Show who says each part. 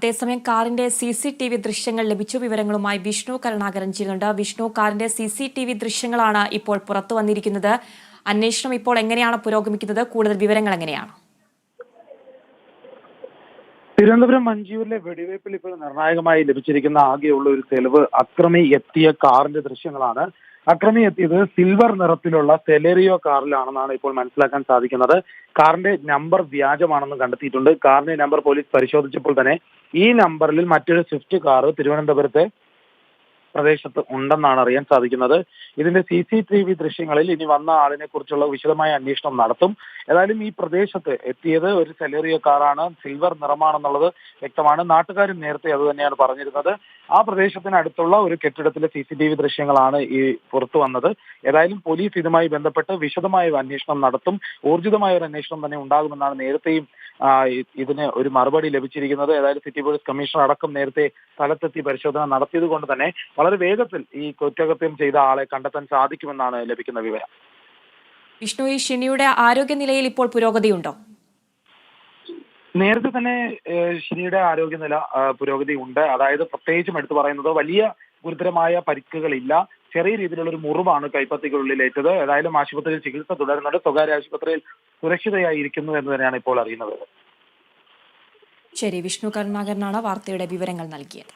Speaker 1: അതേസമയം കാറിന്റെ C C T V ദൃശ്യങ്ങൾ ലഭിച്ചു. വിവരങ്ങളുമായി വിഷ്ണു കരുണാകരൻ ചെയ്യുന്നുണ്ട് വിഷ്ണു കാറിന്റെ സി സി ടി വി ദൃശ്യങ്ങളാണ് ഇപ്പോൾ പുറത്തു വന്നിരിക്കുന്നത്. അന്വേഷണം ഇപ്പോൾ എങ്ങനെയാണ് പുരോഗമിക്കുന്നത്? കൂടുതൽ വിവരങ്ങൾ എങ്ങനെയാണ്?
Speaker 2: തിരുവനന്തപുരം മഞ്ചൂരിലെ വെടിവയ്പിൽ ഇപ്പോൾ നിർണായകമായി ലഭിച്ചിരിക്കുന്ന ആകെയുള്ള ഒരു തെളിവ് അക്രമി എത്തിയ കാറിന്റെ ദൃശ്യങ്ങളാണ് അക്രമി എത്തിയത് സിൽവർ നിറത്തിലുള്ള സെലേറിയോ കാറിലാണെന്നാണ് ഇപ്പോൾ മനസ്സിലാക്കാൻ സാധിക്കുന്നത്. കാറിന്റെ നമ്പർ വ്യാജമാണെന്ന് കണ്ടെത്തിയിട്ടുണ്ട്. കാറിന്റെ നമ്പർ പോലീസ് പരിശോധിച്ചപ്പോൾ തന്നെ ഈ നമ്പറിൽ മറ്റൊരു സ്വിഫ്റ്റ് കാർ തിരുവനന്തപുരത്തെ പ്രദേശത്ത് ഉണ്ടെന്നാണ് അറിയാൻ സാധിക്കുന്നത്. ഇതിന്റെ സി സി ടി വി ദൃശ്യങ്ങളിൽ ഇനി വന്ന ആളിനെ കുറിച്ചുള്ള വിശദമായ അന്വേഷണം നടത്തും. ഏതായാലും ഈ പ്രദേശത്ത് എത്തിയത് ഒരു സെലേറിയ കാറാണ് സിൽവർ നിറമാണെന്നുള്ളത് വ്യക്തമാണ്. നാട്ടുകാരും നേരത്തെ അത് തന്നെയാണ് പറഞ്ഞിരുന്നത്. ആ പ്രദേശത്തിനടുത്തുള്ള ഒരു കെട്ടിടത്തിലെ സി സി ടി വി ദൃശ്യങ്ങളാണ് ഈ പുറത്തു വന്നത്. ഏതായാലും പോലീസ് ഇതുമായി ബന്ധപ്പെട്ട് വിശദമായ അന്വേഷണം നടത്തും. ഊർജിതമായ ഒരു അന്വേഷണം തന്നെ ഉണ്ടാകുമെന്നാണ് നേരത്തെയും ഇതിന് ഒരു മറുപടി ലഭിച്ചിരിക്കുന്നത്. ഏതായാലും സിറ്റി പോലീസ് കമ്മീഷണർ അടക്കം നേരത്തെ സ്ഥലത്തെത്തി പരിശോധന നടത്തിയത് കൊണ്ട് തന്നെ വളരെ വേഗത്തിൽ ഈ കുറ്റകൃത്യം ചെയ്ത ആളെ കണ്ടെത്താൻ സാധിക്കുമെന്നാണ് ലഭിക്കുന്ന വിവരം.
Speaker 1: വിഷ്ണു ഈ ഷിനിയുടെ ആരോഗ്യനിലയിൽ ഇപ്പോൾ പുരോഗതിയുണ്ടോ?
Speaker 2: നേരത്തെ തന്നെ ഷിനിയുടെ ആരോഗ്യനില പുരോഗതി ഉണ്ട് അതായത് പ്രത്യേകിച്ചും എടുത്തു പറയുന്നത് വലിയ ഗുരുതരമായ പരിക്കുകളില്ല. ചെറിയ രീതിയിലുള്ള ഒരു മുറിവാണ് കൈപ്പത്തിക്കുള്ളിൽ ഏറ്റത്. ഏതായാലും ആശുപത്രിയിൽ ചികിത്സ തുടരുന്നുണ്ട്. സ്വകാര്യ ആശുപത്രിയിൽ സുരക്ഷിതയായിരിക്കുന്നു എന്ന് തന്നെയാണ് ഇപ്പോൾ അറിയുന്നത്.
Speaker 1: ശരി വിഷ്ണു കരുണാകരനാണ് വാർത്തയുടെ വിവരങ്ങൾ നൽകിയത്.